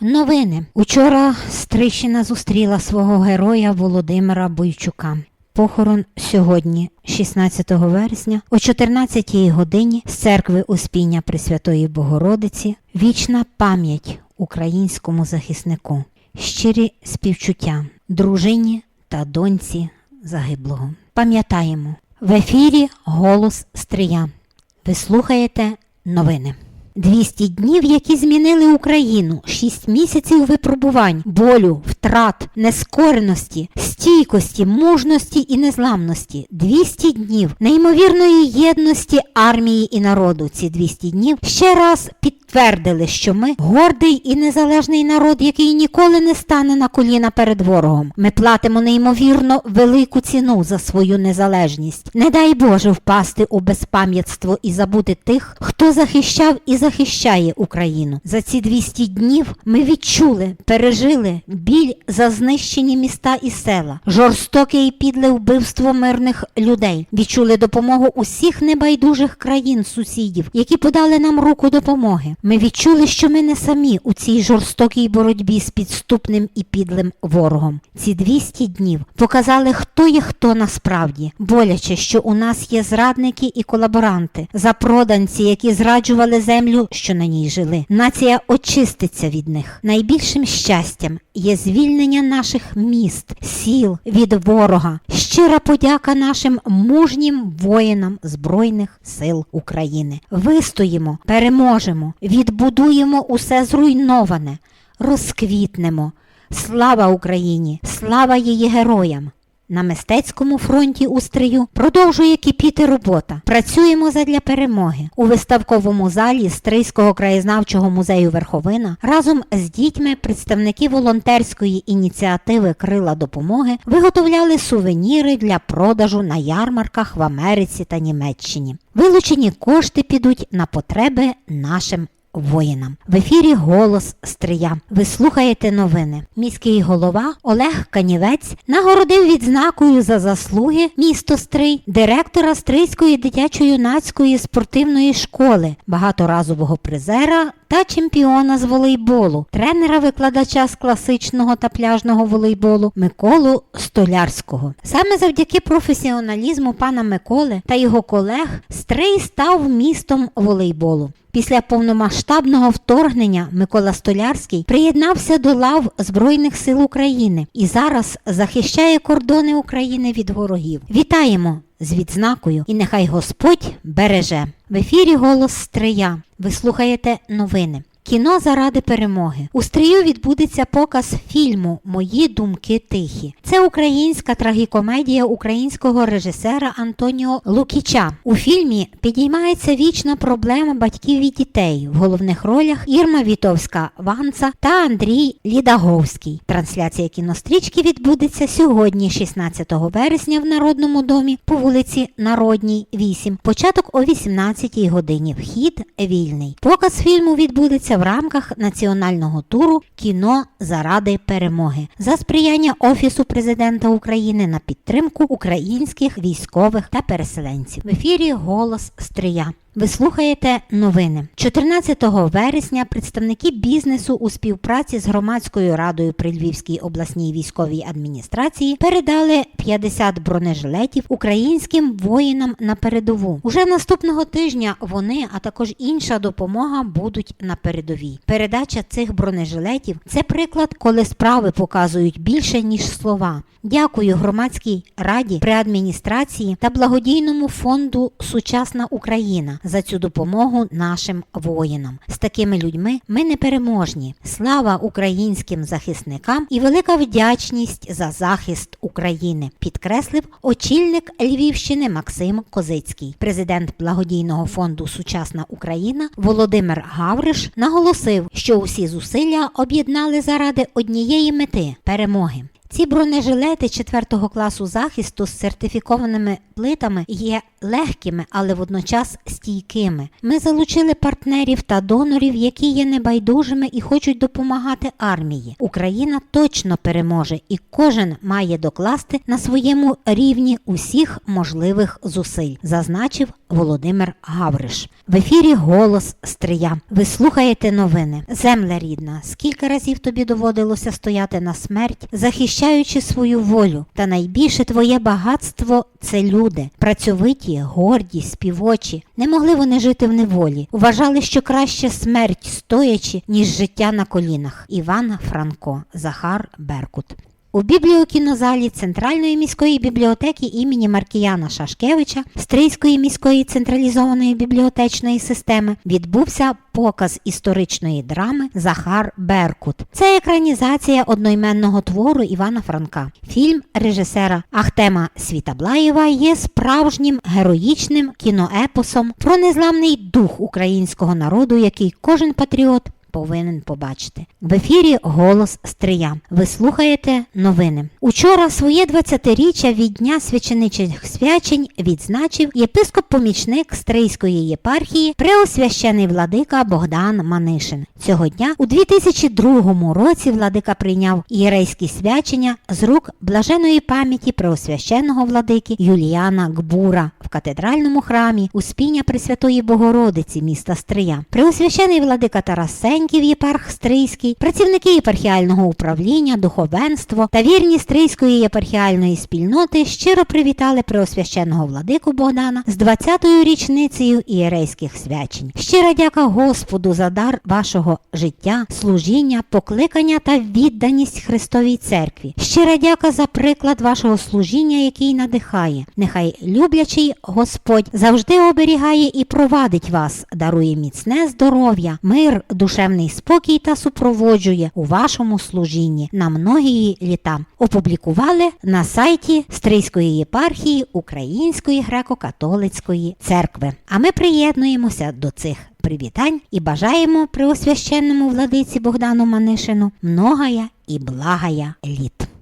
Новини. Учора Стрищина зустріла свого героя Володимира Бойчука. Похорон сьогодні, 16 вересня, о 14 годині з церкви Успіння Пресвятої Богородиці. Вічна пам'ять українському захиснику, щирі співчуття дружині та доньці загиблого. Пам'ятаємо, в ефірі Голос Стрия. Ви слухаєте новини. 200 днів, які змінили Україну, 6 місяців випробувань, болю, втрат, нескореності, стійкості, мужності і незламності. 200 днів неймовірної єдності армії і народу. Ці 200 днів ще раз підтвердили, що ми гордий і незалежний народ, який ніколи не стане на коліна перед ворогом. Ми платимо неймовірно велику ціну за свою незалежність. Не дай Боже впасти у безпам'ятство і забути тих, хто захищав і захищає Україну. За ці 200 днів ми відчули, пережили біль за знищені міста і села, жорстоке і підле вбивство мирних людей. Відчули допомогу усіх небайдужих країн сусідів, які подали нам руку допомоги. Ми відчули, що ми не самі у цій жорстокій боротьбі з підступним і підлим ворогом. Ці 200 днів показали, хто є хто насправді. Боляче, що у нас є зрадники і колаборанти, запроданці, які зраджували землю, що на ній жили. Нація очиститься від них. Найбільшим щастям є звільнення наших міст, сіл від ворога. Щира подяка нашим мужнім воїнам Збройних сил України. Вистоїмо, переможемо, відбудуємо усе зруйноване, розквітнемо. Слава Україні! Слава її героям! На мистецькому фронті у продовжує кипіти робота. Працюємо задля перемоги. У виставковому залі Стрийського краєзнавчого музею Верховина разом з дітьми представники волонтерської ініціативи Крила допомоги виготовляли сувеніри для продажу на ярмарках в Америці та Німеччині. Вилучені кошти підуть на потреби нашим воїнам. В ефірі Голос Стрия. Ви слухаєте новини. Міський голова Олег Канівець нагородив відзнакою за заслуги місто Стрий директора Стрийської дитячо-юнацької спортивної школи, багаторазового призера та чемпіона з волейболу, тренера-викладача з класичного та пляжного волейболу Миколу Столярського. Саме завдяки професіоналізму пана Миколи та його колег Стрий став містом волейболу. Після повномасштабного вторгнення Микола Столярський приєднався до лав Збройних сил України і зараз захищає кордони України від ворогів. Вітаємо з відзнакою і нехай Господь береже. В ефірі голос Стрия. Ви слухаєте новини. Кіно заради перемоги. У стрію відбудеться показ фільму Мої думки тихі. Це українська трагікомедія українського режисера Антоніо Лукіча. У фільмі підіймається вічна проблема батьків і дітей. В головних ролях Ірма Вітовська Ванца та Андрій Лідаговський. Трансляція кінострічки відбудеться сьогодні, 16 вересня, в Народному домі по вулиці Народній, 8. Початок о 18 годині. Вхід вільний. Показ фільму відбудеться в рамках національного туру Кіно заради перемоги за сприяння Офісу президента України на підтримку українських військових та переселенців. В ефірі Голос Стрия. Ви слухаєте новини 14 вересня. Представники бізнесу у співпраці з громадською радою при Львівській обласній військовій адміністрації передали 50 бронежилетів українським воїнам на передову. Уже наступного тижня вони, а також інша допомога будуть на передовій. Передача цих бронежилетів це приклад, коли справи показують більше ніж слова. Дякую громадській раді при адміністрації та благодійному фонду Сучасна Україна за цю допомогу нашим воїнам. З такими людьми ми непереможні. Слава українським захисникам і велика вдячність за захист України, підкреслив очільник Львівщини Максим Козицький. Президент благодійного фонду Сучасна Україна Володимир Гавриш наголосив, що усі зусилля об'єднали заради однієї мети перемоги. Ці бронежилети 4 класу захисту з сертифікованими плитами є легкими, але водночас стійкими. Ми залучили партнерів та донорів, які є небайдужими і хочуть допомагати армії. Україна точно переможе, і кожен має докласти на своєму рівні усіх можливих зусиль, зазначив Володимир Гавриш. В ефірі Голос Стрия. Ви слухаєте новини. Земля рідна, скільки разів тобі доводилося стояти на смерть, захищаючи свою волю. Та найбільше твоє багатство це люди, працьовиті, горді, співочі. Не могли вони жити в неволі. Вважали, що краще смерть стоячи, ніж життя на колінах. Іван Франко, Захар Беркут. У бібліокінозалі Центральної міської бібліотеки імені Маркіяна Шашкевича Стрийської міської централізованої бібліотечної системи відбувся показ історичної драми Захар Беркут. Це екранізація одноіменного твору Івана Франка. Фільм режисера Ахтема Світаблаєва є справжнім героїчним кіноепосом про незламний дух українського народу, який кожен патріот повинен побачити. В ефірі Голос Стрия. Ви слухаєте новини. Учора своє 20-річчя від Дня священичих свячень відзначив єпископ-помічник Стрийської єпархії, преосвящений владика Богдан Манишин. Цього дня у 2002 році владика прийняв ієрейські свячення з рук блаженої пам'яті преосвященого владики Юліана Гбура катедральному храмі Успіння Пресвятої Богородиці міста Стрия. Преосвящений владика Тарас Сеньків, єпарх Стрийський, працівники єпархіального управління, духовенство та вірні Стрийської єпархіальної спільноти щиро привітали преосвященого владику Богдана з 20-ю річницею ієрейських свячень. Щира дяка Господу за дар вашого життя, служіння, покликання та відданість Христовій церкві. Щира дяка за приклад вашого служіння, який надихає. Нехай люблячий Господь завжди оберігає і провадить вас, дарує міцне здоров'я, мир, душевний спокій та супроводжує у вашому служінні на многії літа. Опублікували на сайті Стрийської єпархії Української греко-католицької церкви. А ми приєднуємося до цих привітань і бажаємо преосвященному владиці Богдану Манишину многая і благая літ.